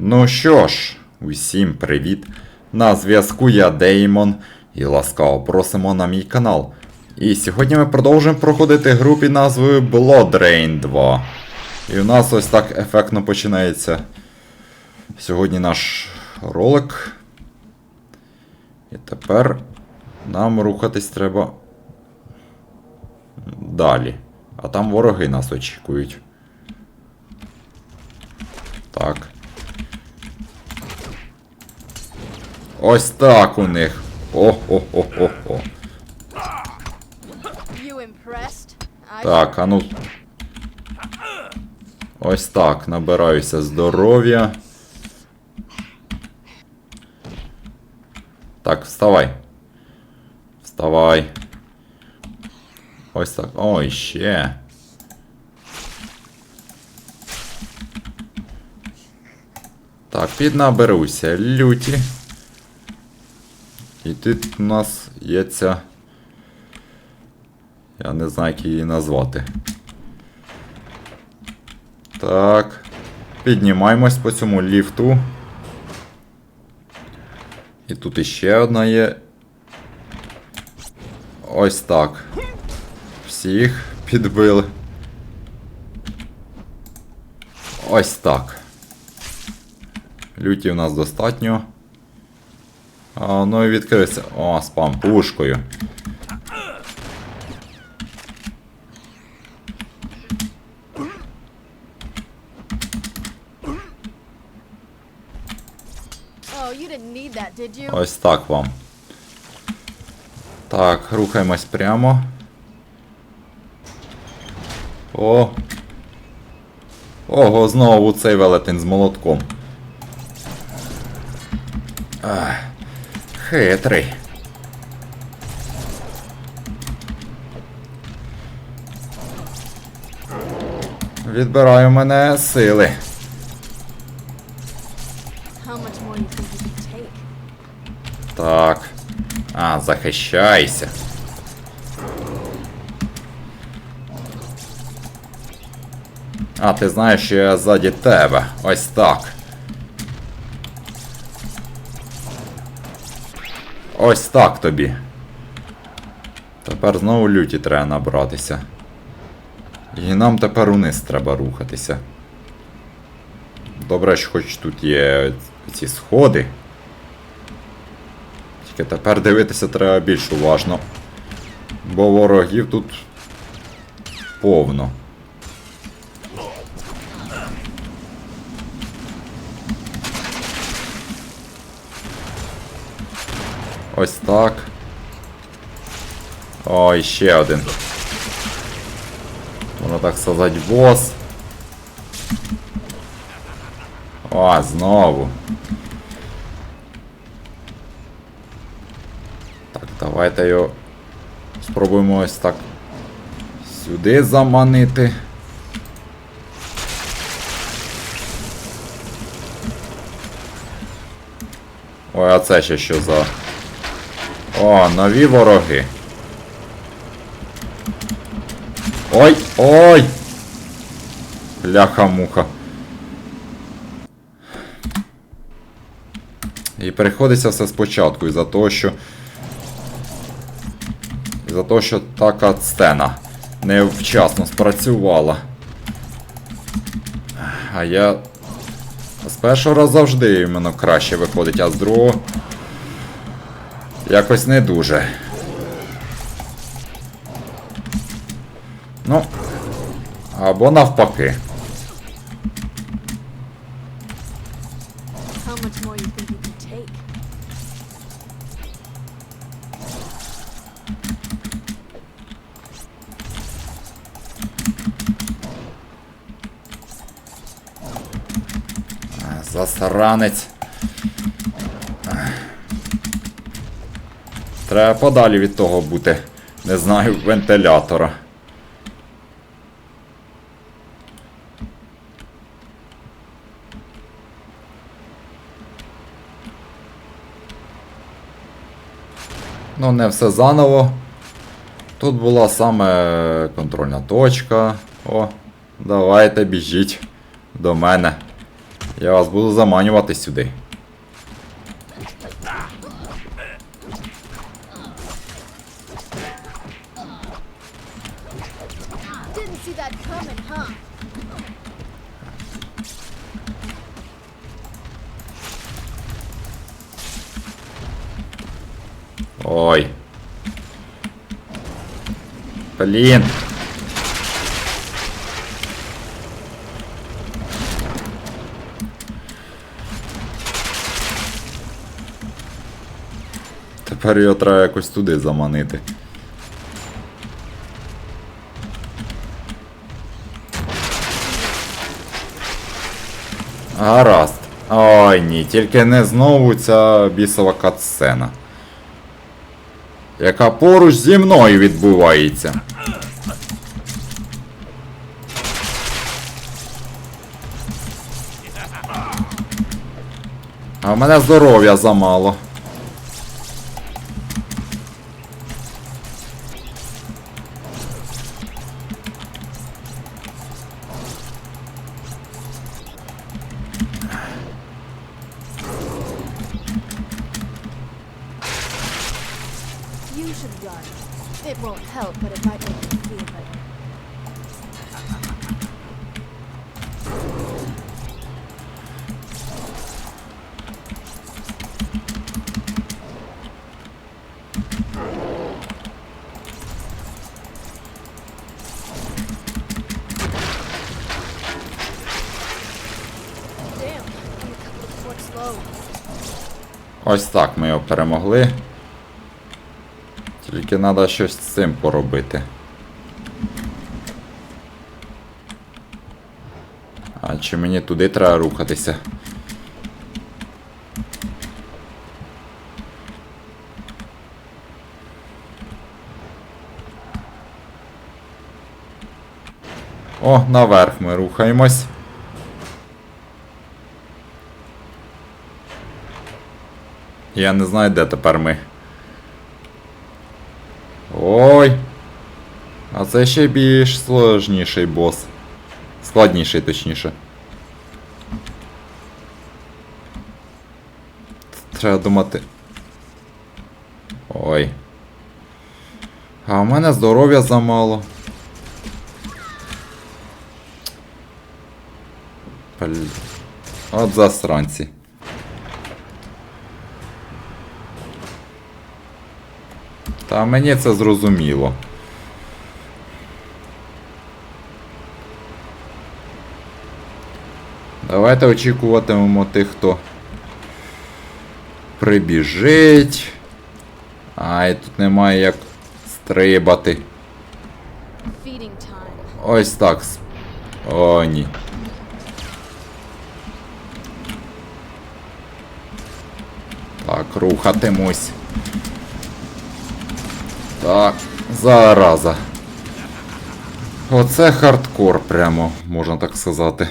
Ну що ж, усім привіт! На зв'язку я Деймон і ласкаво просимо на мій канал. І сьогодні ми продовжуємо проходити гру під назвою Blood Rain 2. І у нас ось так ефектно починається сьогодні наш ролик. І тепер нам рухатись треба далі. А там вороги нас очікують. Так. Ось так у них. О-хо-хо-хо-хо. Так, а ну. Ось так, набираюся здоров'я. Так, вставай. Вставай. Ось так. Ой, ще. Так, піднаберуся люті. І тут у нас є ця. Я не знаю, як її назвати. Так. Піднімаємось по цьому ліфту. І тут іще одна є. Ось так. Всіх підбили. Ось так. Люті в нас достатньо. А, ну і відкрився. О, з пампушкою. Oh? Ось так вам. Так, рухаємось прямо. О. Ого, знову цей велетень з молотком. Ах, хитрий. Відбираю мене сили. Так. А, захищайся. А, ти знаєш, що я ззаді тебе. Ось так. Ось так тобі. Тепер знову люті треба набратися. І нам тепер униз треба рухатися. Добре, що хоч тут є ці сходи. Тільки тепер дивитися треба більш уважно. Бо ворогів тут повно. Ось так. О, ще один. Воно так сказати бос. О, знову. Так, давайте його спробуємо ось так сюди заманити. Ой, а це ще що за. О, нові вороги. Ой, ой! Ляха-муха. І приходиться все спочатку із-за того, що. Із-за того, що така сцена невчасно спрацювала. А я. З першого разу завжди іменно краще виходить, а з другого. Якось не дуже. Ну. Або навпаки. How Треба подалі від того бути. Не знаю, вентилятора. Ну, не все заново. Тут була саме контрольна точка. О, давайте біжіть до мене. Я вас буду заманювати сюди. Блін. Тепер його треба якось туди заманити. Гаразд. Ой ні, тільки не знову ця бісова катсцена. Яка поруч зі мною відбувається. А в мене здоров'я замало. Ось так ми його перемогли. Тільки треба щось з цим поробити. А чи мені туди треба рухатися? О, наверх ми рухаємось. Я не знаю, де тепер ми. Ой. А це ще більш сложніший бос. Складніший, точніше. Треба думати. Ой. А в мене здоров'я замало. От засранці. Та мені це зрозуміло. Давайте очікуватимемо тих, хто прибіжить. Ай, тут немає як стрибати. Ось так. О, ні. Так, рухатимусь. Так, зараза. Оце хардкор прямо, можна так сказати.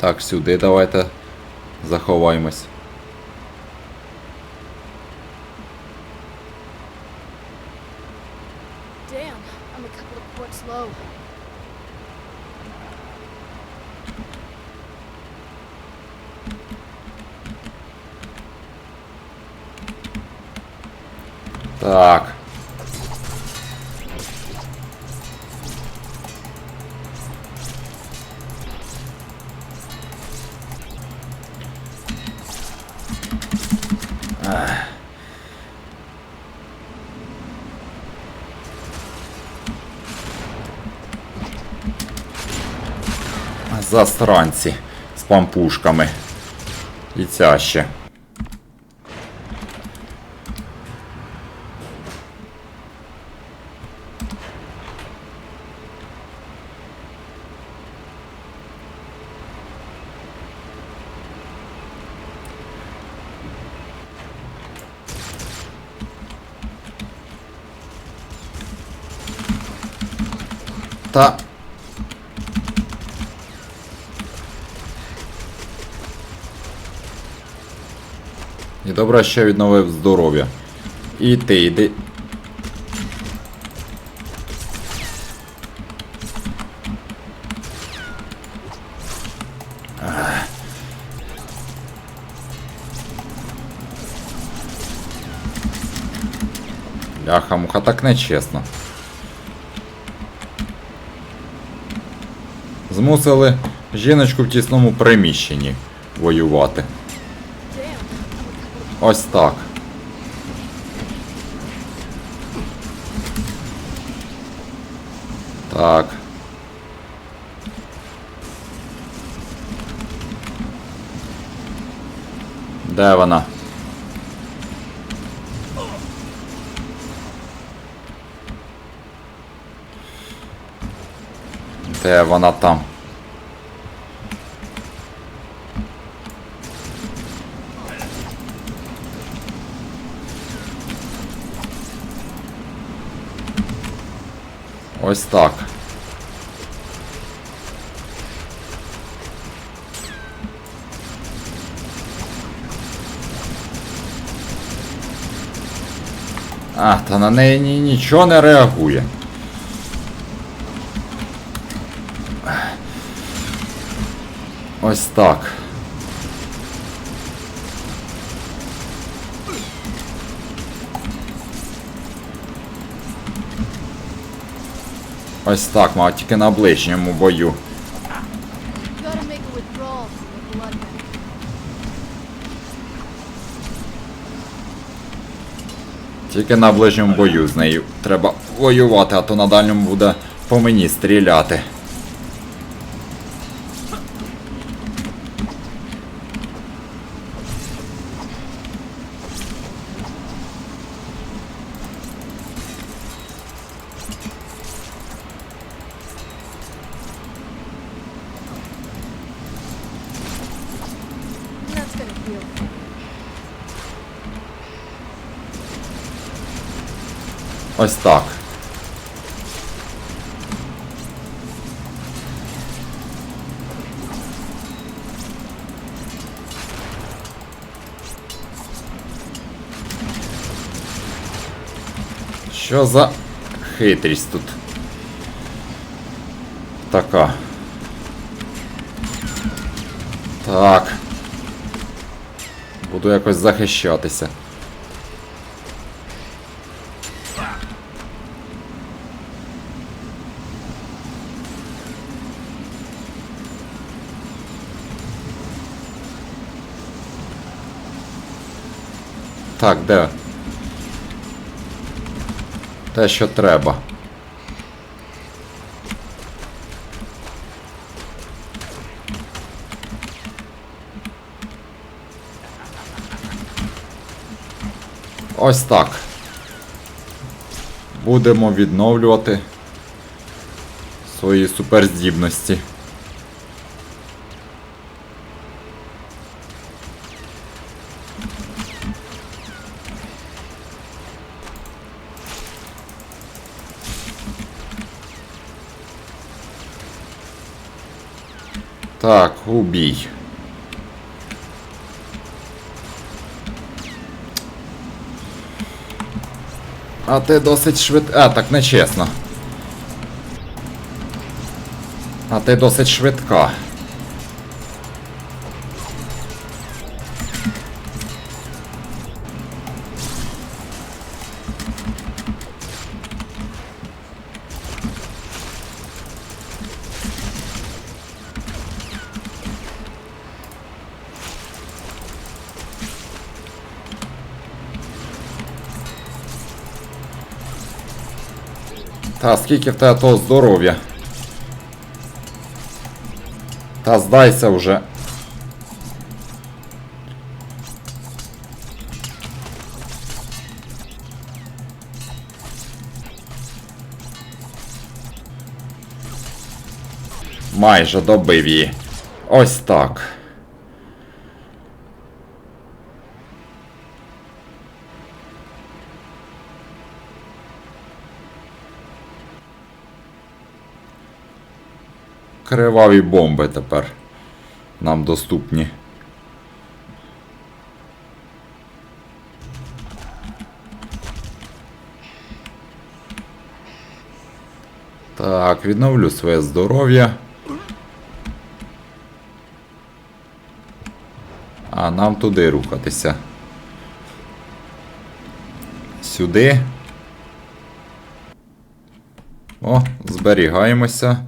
Так, сюди давайте заховаємось. Так. Ах. Засранці з пампушками. І ця ще. Та. І добре, що відновив здоров'я. І ти йди. Ах. Ляха, муха, так нечесно. Змусили жіночку в тісному приміщенні воювати. Ось так. Так. Де вона? Де вона там? Ось так. А, та на неї нічого не реагує. Ось так. Ось так, мав тільки на ближньому бою. Тільки на ближньому бою з нею треба воювати, а то на дальньому буде по мені стріляти. Ось так. Що за хитрість тут? Така. Так. Буду якось захищатися. Так, де? Те, що треба. Ось так. Будемо відновлювати свої суперздібності. Так, убій. А ти досить швид... А, так нечесно. А ти досить швидка. Та скільки в тебе того здоров'я? Та здайся вже. Майже добив її. Ось так. Криваві бомби тепер нам доступні. Так, відновлю своє здоров'я. А нам туди рухатися. Сюди. О, зберігаємося.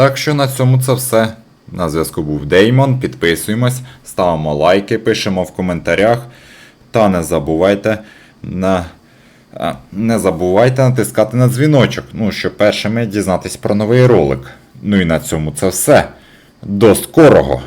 Так що на цьому це все. На зв'язку був Деймон. Підписуємось, ставимо лайки, пишемо в коментарях. Та не забувайте на. Не забувайте натискати на дзвіночок, ну, щоб першими дізнатись про новий ролик. Ну і на цьому це все. До скорого!